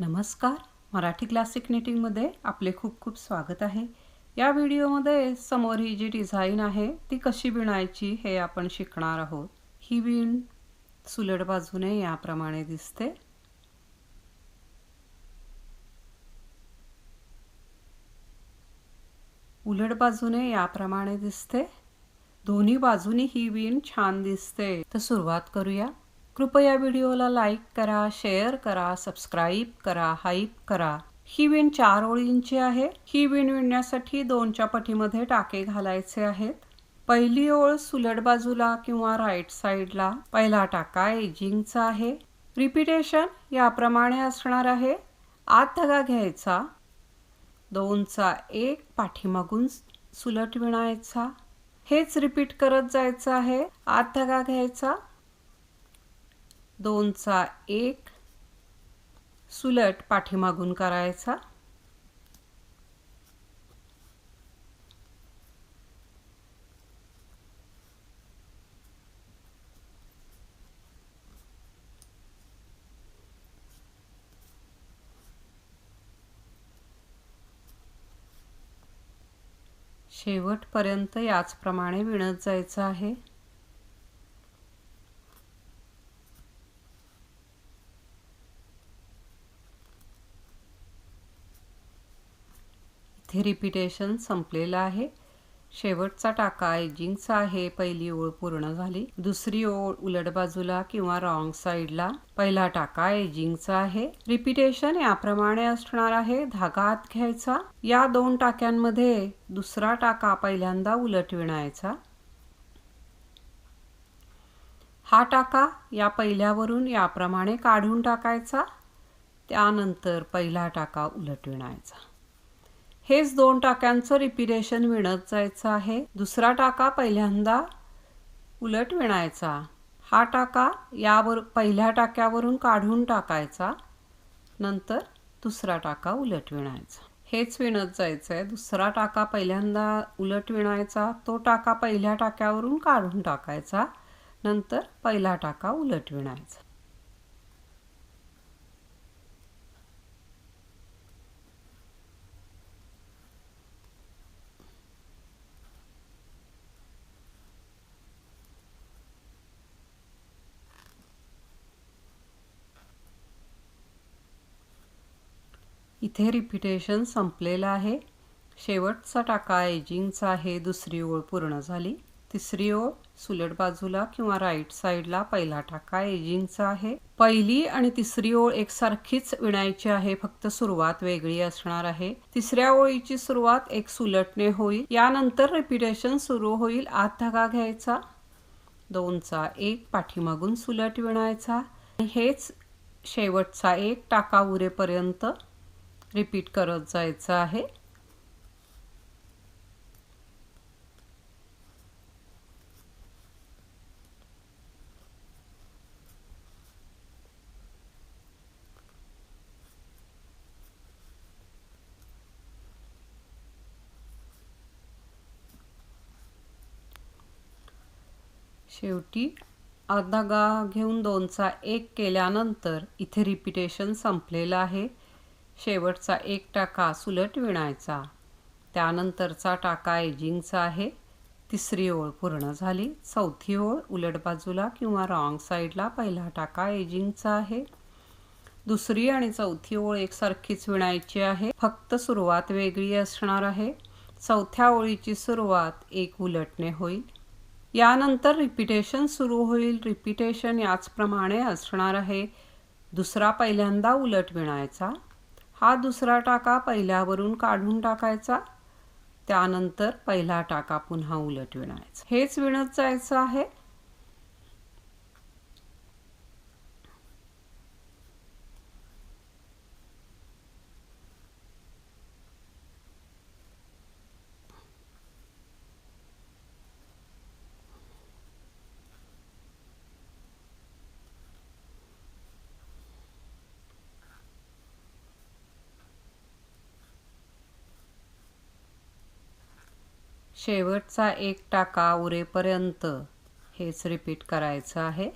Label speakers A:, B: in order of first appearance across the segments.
A: नमस्कार. मराठी क्लासिक निटिंगमध्ये आपले खूप खूप स्वागत आहे. या व्हिडिओमध्ये समोर ही जी डिझाईन आहे ती कशी विणायची हे आपण शिकणार आहोत. ही विण सुलट बाजूने याप्रमाणे दिसते. उलट बाजूने याप्रमाणे दिसते. दोन्ही बाजूनी ही विण छान दिसते. तर सुरुवात करूया. कृपया व्हिडिओला लाईक करा शेअर करा सबस्क्राईब करा हाईप करा. ही विण चार ओळींची आहे. ही विण विणण्यासाठी दोनच्या पटीमध्ये टाके घालायचे आहेत. पहिली ओळ सुलट बाजूला किंवा राईट साईडला पहिला टाका एजिंगचा आहे. रिपिटेशन याप्रमाणे असणार आहे. आत धगा घ्यायचा. दोनचा एक पाठीमागून सुलट विणायचा. हेच रिपीट करत जायचं आहे. आत धगा घ्यायचा. दोनचा एक. सुलट पाठीमागून करायचा. शेवटपर्यंत याचप्रमाणे विणत जायचं आहे. इथे रिपिटेशन संपलेलं आहे. शेवटचा टाका. एजिंगचा आहे. पहिली ओळ पूर्ण झाली. दुसरी ओळ उलट बाजूला किंवा रॉंग साईडला पहिला टाका एजिंगचा आहे. रिपिटेशन याप्रमाणे असणार आहे. धागा आत घ्यायचा. या दोन टाक्यांमध्ये दुसरा टाका पहिल्यांदा उलट विणायचा. हा टाका या पहिल्यावरून याप्रमाणे काढून टाकायचा. त्यानंतर पहिला टाका उलट विणायचा. हेच दोन टाक्यांचं रिपिटेशन विणत जायचं आहे. दुसरा टाका पहिल्यांदा उलट विणायचा. हा टाका यावर पहिल्या टाक्यावरून काढून टाकायचा. नंतर दुसरा टाका उलट विणायचा. हेच विणत जायचं आहे दुसरा टाका पहिल्यांदा उलट विणायचा. तो टाका पहिल्या टाक्यावरून काढून टाकायचा. नंतर पहिला टाका उलट विणायचा. इथे रिपिटेशन संपलेलं आहे. शेवटचा टाका एजिंगचा आहे. दुसरी ओळ पूर्ण झाली. तिसरी ओळ सुलट बाजूला किंवा राईट साईडला पहिला टाका एजिंगचा आहे. पहिली आणि तिसरी ओळ एकसारखीच विणायची आहे. फक्त सुरुवात वेगळी असणार आहे. तिसऱ्या ओळीची सुरुवात एक सुलटने होईल. यानंतर रिपिटेशन सुरू होईल. आत धागा घ्यायचा. दोनचा एक पाठीमागून सुलट विणायचा. हेच शेवटचा एक टाका उरेपर्यंत. रिपीट करत जायचं आहे. शेवटी धागा घेऊन दोनचा एक केल्यानंतर इथे रिपिटेशन संपलेलं आहे. शेवटचा एक टाका सुलट विणायचा. त्यानंतरचा टाका एजिंगचा आहे. तिसरी ओळ पूर्ण झाली. चौथी ओळ उलट बाजूला किंवा रॉंग साईडला पहिला टाका एजिंगचा आहे. दुसरी आणि चौथी ओळ एकसारखीच विणायची आहे. फक्त सुरुवात वेगळी असणार आहे. चौथ्या ओळीची सुरुवात एक उलटने होईल. यानंतर रिपिटेशन सुरू होईल. रिपिटेशन याचप्रमाणे असणार आहे. दुसरा पहिल्यांदा उलट विणायचा. हा दुसरा टाका पहिल्यावरून काढून टाकायचा. त्यानंतर पहिला टाका पुन्हा उलट विणायचा. हेच विणत जायचं आहे. शेवटचा एक टाका उरेपर्यंत. हेच रिपीट करायचं आहे.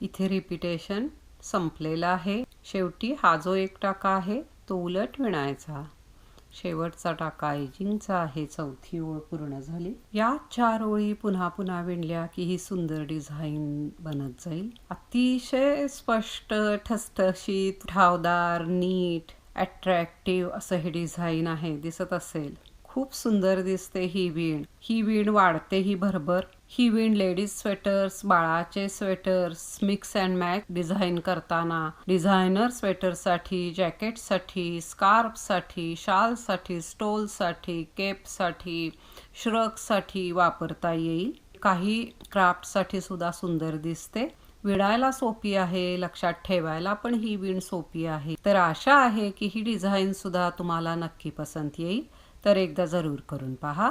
A: इथे रिपिटेशन संपलेलं आहे. शेवटी हा जो एक टाका आहे तो उलट विणायचा. शेवटचा टाका. एजिंगचा आहे. चौथी ओळ पूर्ण झाली. या चार ओळी पुन्हा पुन्हा विणल्या की ही सुंदर डिझाईन बनत जाईल. अतिशय स्पष्ट ठसठशीत ठावदार नीट अट्रॅक्टिव्ह असं हे डिझाईन आहे. दिसत असेल. खूप सुंदर दिसते ही वीण. ही वीण वाढते ही भरभर. ही विण लेडीज स्वेटर्स बाळाचे sweaters mix and match design करताना डिझायनर स्वेटरसाठी जॅकेटसाठी स्कार्फसाठी शालसाठी स्टोलसाठी केपसाठी श्रगसाठी वापरता येईल. काही क्राफ्टसाठी सुद्धा सुंदर दिसते. विणायला सोपी आहे लक्षात ठेवायला पण ही विण सोपी आहे. तर आशा आहे की ही डिझाईन सुद्धा तुम्हाला नक्की पसंत येईल. तर एकदा जरूर करून पहा.